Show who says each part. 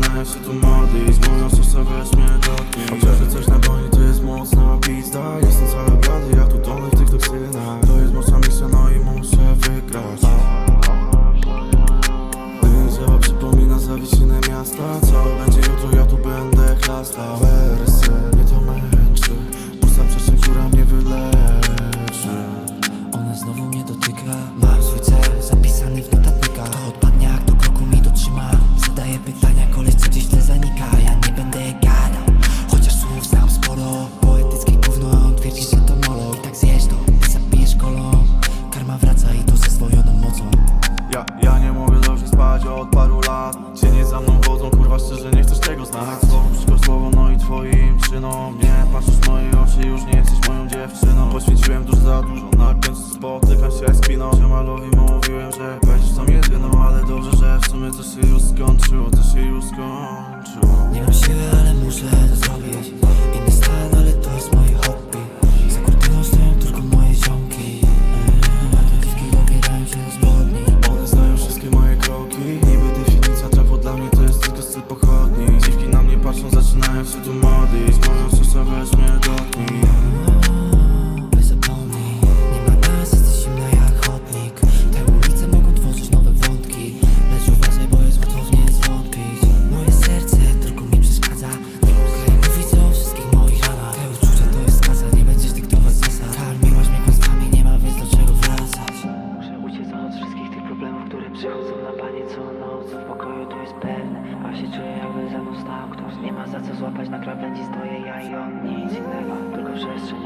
Speaker 1: Znają się tu mody i z moją susa weź mnie dotknie okay. Coś na boni to jest mocna pizda szczerze nie chcesz tego znać. Słowo przeciwko słowo, no i twoim czynom. Nie patrzysz w moje oczy, już nie jesteś moją dziewczyną. Poświęciłem dużo za dużo, na końcu spotykam się jak spiną Ziomalowi mówiłem, że będziesz tam jedyną Ale dobrze, że w sumie to się już skończyło, to się już skończyło.
Speaker 2: Nie mam siły, ale muszę to zrobić.
Speaker 1: Chcę tu modlić, może coś zawieźć mnie do chwili
Speaker 2: ma za co złapać na krawędzi Stoję ja i on, nic innego, tylko przestrzeń